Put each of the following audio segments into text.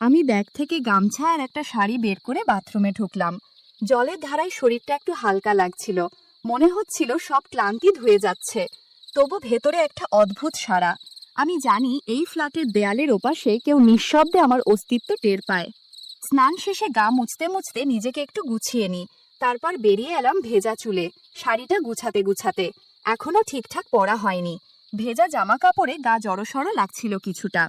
আমি ব্যাগ থেকে গামছা আর একটা শাড়ি বের করে বাথরুমে ঢুকলাম। জলের ধারায় শরীরটা একটু হালকা লাগছিল। মনে হচ্ছিল সব ক্লান্তি ধুয়ে যাচ্ছে। তবু ভেতরে একটা অদ্ভুত সারা। আমি জানি এই ফ্ল্যাটের দেয়ালের ওপাশে কেউ নিঃশব্দে আমার অস্তিত্ব টের পায়। স্নান শেষে গা মুছতে মুছতে নিজেকে একটু গুছিয়ে নিই। তারপর বেরিয়ে এলাম ভেজা চুলে, শাড়িটা গুছাতে গুছাতে। এখনও ঠিকঠাক পরা হয়নি। ভেজা জামা কাপড়ে গা জড়সড় লাগছিল কিছুটা।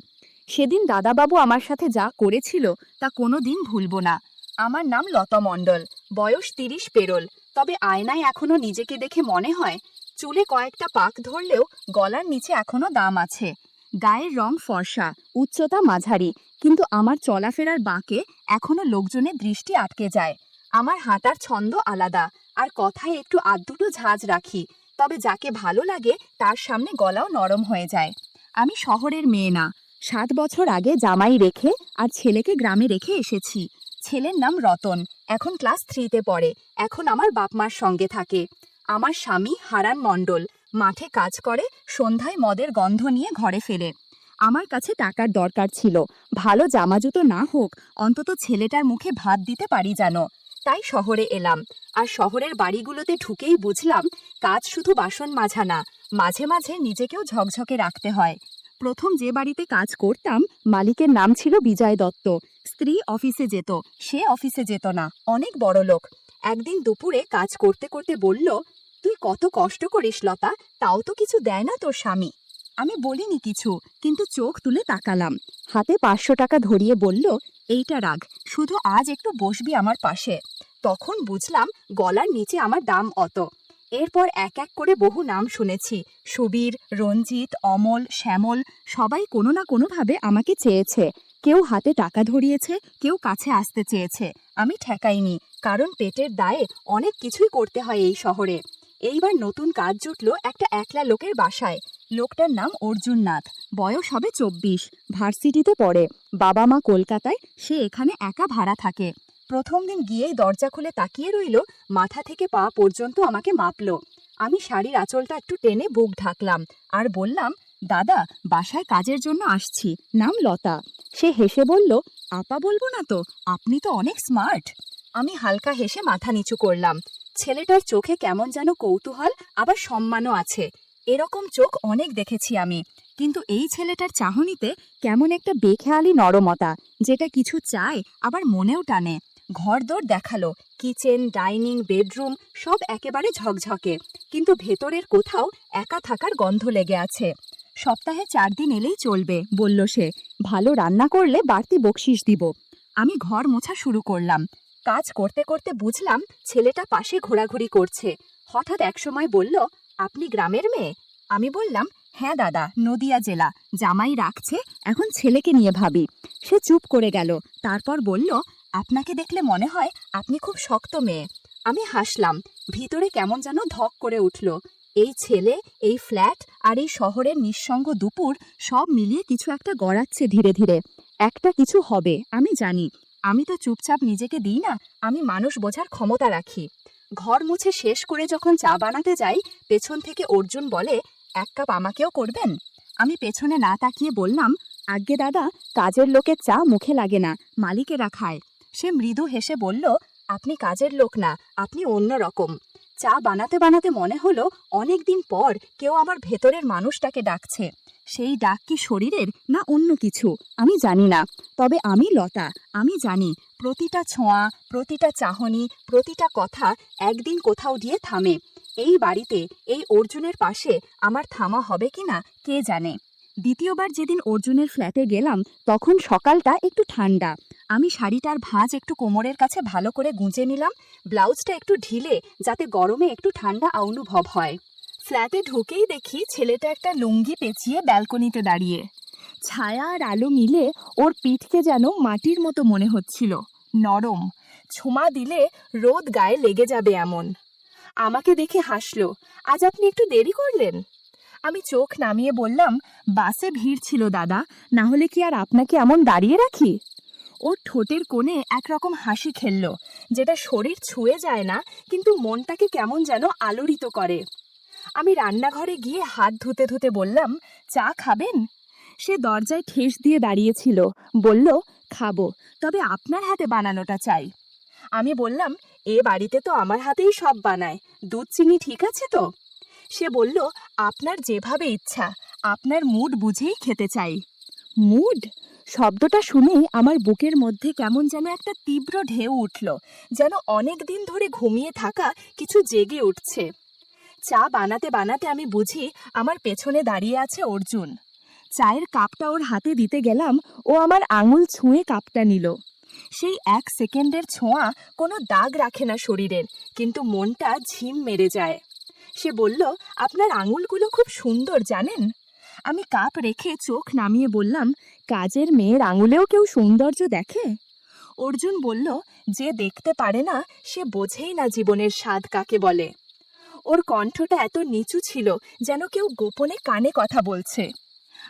সেদিন দাদাবাবু আমার সাথে যা করেছিল তা কোনো দিন ভুলবো না। আমার নাম লতা মণ্ডল, বয়স তিরিশ পেরোল। তবে আয়নায় এখনও নিজেকে দেখে মনে হয়, চুলে কয়েকটা পাক ধরলেও গলার নিচে এখনও দাম আছে। গায়ের রং ফর্সা, উচ্চতা মাঝারি, কিন্তু আমার চলাফেরার বাঁকে এখনও লোকজনের দৃষ্টি আটকে যায়। আমার হাঁটার ছন্দ আলাদা, আর কথায় একটু আধটুটু ঝাঁজ রাখি, তবে যাকে ভালো লাগে তার সামনে গলাও নরম হয়ে যায়। আমি শহরের মেয়ে না সাত বছর আগে জামাই রেখে আর ছেলেকে গ্রামে রেখে এসেছি। ছেলের নাম রতন। এখন ক্লাস থ্রিতে পড়ে। এখন আমার বাপ মার সঙ্গে থাকে। আমার স্বামী হারান মণ্ডল। মাঠে কাজ করে, সন্ধ্যায় মদের গন্ধ নিয়ে ঘরে ফেরে। আমার কাছে টাকার দরকার ছিল। ভালো জামা জুতো না হোক, অন্তত ছেলেটার মুখে ভাত দিতে পারি যেন। তাই শহরে এলাম। আর শহরের বাড়িগুলোতে ঢুকেই বুঝলাম, কাজ শুধু বাসন মাজা না মাঝে মাঝে নিজেকেও ঝকঝকে রাখতে হয়। প্রথম যে বাড়িতে কাজ করতাম, মালিকের নাম ছিল বিজয় দত্ত। স্ত্রী অফিসে যেত, সে অফিসে যেত না, অনেক বড় লোক। একদিন দুপুরে কাজ করতে করতে বলল, তুই কত কষ্ট করিস লতা, তাও তো কিছু দেয় না তোর স্বামী। আমি বলিনি কিছু, কিন্তু চোখ তুলে তাকালাম। হাতে পাঁচশো টাকা ধরিয়ে বলল, এইটা রাগ শুধু আজ একটু বসবি আমার পাশে। তখন বুঝলাম, গলার নিচে আমার দাম অত। এরপর এক এক করে বহু নাম শুনেছি। সুবীর, রঞ্জিত, অমল, শ্যামল, সবাই কোনো না কোনোভাবে আমাকে চেয়েছে। কেউ হাতে টাকা ধরিয়েছে, কেউ কাছে আসতে চেয়েছে। আমি ঠেকাইনি, কারণ পেটের দায়ে অনেক কিছুই করতে হয় এই শহরে। এইবার নতুন কাজ জুটলো একটা একলা লোকের বাসায়। লোকটার নাম অর্জুন নাথ বয়স হবে চব্বিশ, ভার্সিটিতে পড়ে। বাবা মা কলকাতায়, সে এখানে একা ভাড়া থাকে। প্রথম দিন গিয়েই দরজা খুলে তাকিয়ে রইল, মাথা থেকে পা পর্যন্ত আমাকে মাপলো। আমি শাড়ির আঁচলটা একটু টেনে বুক ঢাকলাম আর বললাম, দাদা, বাসায় কাজের জন্য আসছি। নাম লতা। সে হেসে বলল, আপা বলব না তো, আপনি তো অনেক স্মার্ট। আমি হালকা হেসে মাথা নিচু করলাম, ছেলেটার চোখে কেমন যেন কৌতূহল, আবার সম্মানও আছে। এরকম চোখ অনেক দেখেছি আমি, কিন্তু এই ছেলেটার চাহনিতে কেমন একটা বেখেয়ালি নরমতা, যেটা কিছু চায়, আবার মনেও টানে। ঘরদোর দেখাল, কিচেন, ডাইনিং, বেডরুম, সব একেবারে ঝকঝকে। কিন্তু ভেতরের কোথাও একা থাকার গন্ধ লেগে আছে। সপ্তাহে চার দিন এলেই চলবে, বলল সে। ভালো রান্না করলে বাড়তি বকশিস দিব। আমি ঘর মোছা শুরু করলাম। কাজ করতে করতে বুঝলাম ছেলেটা পাশে ঘোরাঘুরি করছে। হঠাৎ একসময় বলল, আপনি গ্রামের মেয়ে? আমি বললাম হ্যাঁ দাদা, নদিয়া জেলা। জামাই রাখছে, এখন ছেলেকে নিয়ে ভাবি। সে চুপ করে গেল। তারপর বলল আপনাকে দেখলে মনে হয় আপনি খুব শক্ত মেয়ে। আমি হাসলাম, ভিতরে কেমন যেন ধক করে উঠল। এই ছেলে, এই ফ্ল্যাট আর এই শহরের নিঃসঙ্গ দুপুর সব মিলিয়ে কিছু একটা গড়াচ্ছে ধীরে ধীরে। একটা কিছু হবে, আমি জানি। আমি তো চুপচাপ নিজেকে দিই না, আমি মানুষ বোঝার ক্ষমতা রাখি। ঘর মুছে শেষ করে যখন চা বানাতে যাই, পেছন থেকে অর্জুন বলে, এক কাপ আমাকেও করবেন? আমি পেছনে না তাকিয়ে বললাম, আজ্ঞে দাদা, কাজের লোকের চা মুখে লাগে না, মালিকেরা খায়। সে মৃদু হেসে বলল, আপনি কাজের লোক না, আপনি অন্য রকম। চা বানাতে বানাতে মনে হলো অনেক দিন পর কেউ আমার ভেতরের মানুষটাকে ডাকছে। সেই ডাক কি শরীরের না অন্য কিছু? আমি জানি না। তবে আমি লতা, আমি জানি প্রতিটা ছোঁয়া, প্রতিটা চাহনি, প্রতিটা কথা একদিন কোথাও গিয়ে থামে। এই বাড়িতে এই অর্জুনের পাশে আমার থামা হবে কিনা, কে জানে? দ্বিতীয়বার যেদিন অর্জুনের ফ্ল্যাটে গেলাম, তখন সকালটা একটু ঠান্ডা। আমি শাড়িটার ভাঁজ একটু কোমরের কাছে ভালো করে গুঁজে নিলাম, ব্লাউজটা একটু ঢিলে যাতে গরমে একটু ঠান্ডা অনুভব হয়। ফ্ল্যাটে ঢুকেই দেখি ছেলেটা একটা লুঙ্গি পেঁচিয়ে ব্যালকনিতে দাঁড়িয়ে। ছায়া আর আলো মিলে ওর পিঠকে যেন মাটির মতো মনে হচ্ছিল। নরম। ছোমা দিলে রোদ গায়ে লেগে যাবে এমন। আমাকে দেখে হাসলো, আজ আপনি একটু দেরি করলেন? আমি চোখ নামিয়ে বললাম, বাসে ভিড় ছিল দাদা, না হলে কি আর আপনাকে এমন দাঁড়িয়ে রাখি? ওর ঠোঁটের কোণে একরকম হাসি খেলল, যেটা শরীর ছুঁয়ে যায় না, কিন্তু মনটাকে কেমন যেন আলোড়িত করে। আমি রান্নাঘরে গিয়ে হাত ধুতে ধুতে বললাম, চা খাবেন? সে দরজায় ঠেস দিয়ে দাঁড়িয়েছিল, বলল, খাব, তবে আপনার হাতে বানানোটা চাই। আমি বললাম, এ বাড়িতে তো আমার হাতেই সব বানায়, দুধ, চিনি ঠিক আছে তো? সে বলল, আপনার যেভাবে ইচ্ছা, আপনার মুড বুঝেই খেতে চাই। মুড? শব্দটা শুনেই আমার বুকের মধ্যে কেমন যেন একটা তীব্র ঢেউ উঠল, যেন অনেক দিন ধরে ঘুমিয়ে থাকা কিছু জেগে উঠছে। চা বানাতে বানাতে আমি বুঝি আমার পেছনে দাঁড়িয়ে আছে অর্জুন। চায়ের কাপটা ওর হাতে দিতে গেলাম, ও আমার আঙুল ছুঁয়ে কাপটা নিল। সেই এক সেকেন্ডের ছোঁয়া কোনো দাগ রাখে না শরীরের, কিন্তু মনটা ঝিম মেরে যায়। সে বলল, আপনার আঙুলগুলো খুব সুন্দর, জানেন? আমি কাপ রেখে চোখ নামিয়ে বললাম, কাজের মেয়ের আঙুলেও কেউ সৌন্দর্য দেখে? অর্জুন বলল, যে দেখতে পারে না, সে বোঝেই না জীবনের স্বাদ কাকে বলে। ওর কণ্ঠটা এত নিচু ছিল, যেন কেউ গোপনে কানে কথা বলছে।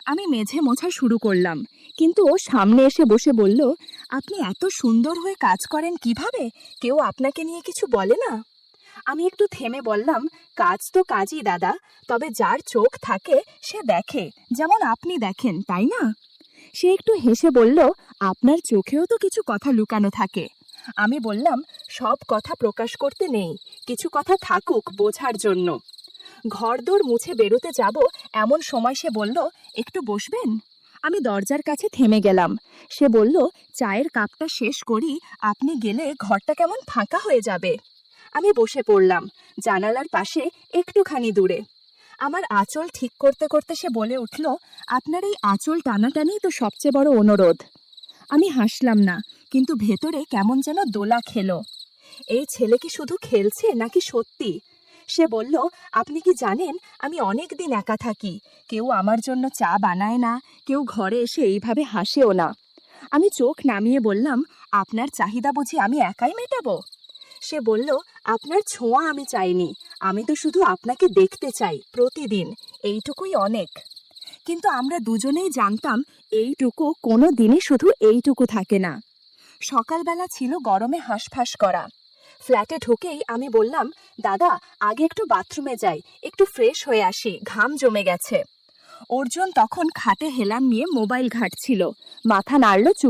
আমি মেঝে মোছা শুরু করলাম, কিন্তু ও সামনে এসে বসে বলল, আপনি এত সুন্দর হয়ে কাজ করেন কীভাবে? কেউ আপনাকে নিয়ে কিছু বলে না? আমি একটু থেমে বললাম, কাজ তো কাজই দাদা, তবে যার চোখ থাকে সে দেখে, যেমন আপনি দেখেন, তাই না? সে একটু হেসে বলল, আপনার চোখেও তো কিছু কথা লুকানো থাকে। আমি বললাম, সব কথা প্রকাশ করতে নেই, কিছু কথা থাকুক বোঝার জন্য। ঘরদোর মুছে বেরোতে যাব, এমন সময় সে বলল, একটু বসবেন? আমি দরজার কাছে থেমে গেলাম। সে বলল, চায়ের কাপটা শেষ করি, আপনি গেলে ঘরটা কেমন ফাঁকা হয়ে যাবে। আমি বসে পড়লাম, জানালার পাশে একটুখানি দূরে। আমার আঁচল ঠিক করতে করতে সে বলে উঠল, আপনার এই আঁচল টানাটানি তো সবচেয়ে বড় অনুরোধ। আমি হাসলাম না, কিন্তু ভেতরে কেমন যেন দোলা খেলো। এই ছেলে কি শুধু খেলছে নাকি সত্যি? সে বলল, আপনি কি জানেন, আমি অনেক দিন একা থাকি, কেউ আমার জন্য চা বানায় না, কেউ ঘরে এসে এইভাবে হাসেও না। আমি চোখ নামিয়ে বললাম, আপনার চাহিদা বুঝি আমি একাই মেটাবো? সে বলল, আপনার ছোঁয়া আমি চাইনি। আমি তো শুধু আপনাকে দেখতে চাই প্রতিদিন। এইটুকুই অনেক। কিন্তু আমরা দুজনেই জানতাম এইটুকু কোনো দিনই শুধু এইটুকু থাকে না। সকালবেলা ছিল গরমে হাঁসফাঁস করা। ফ্ল্যাটে ঢুকেই আমি বললাম, দাদা, আগে একটু বাথরুমে যাই। একটু ফ্রেশ হয়ে আসি। ঘাম জমে গেছে। অর্জুন তখন খাটে হেলান নিয়ে মোবাইল ঘাটছিল। মাথা নাড়ল চুপ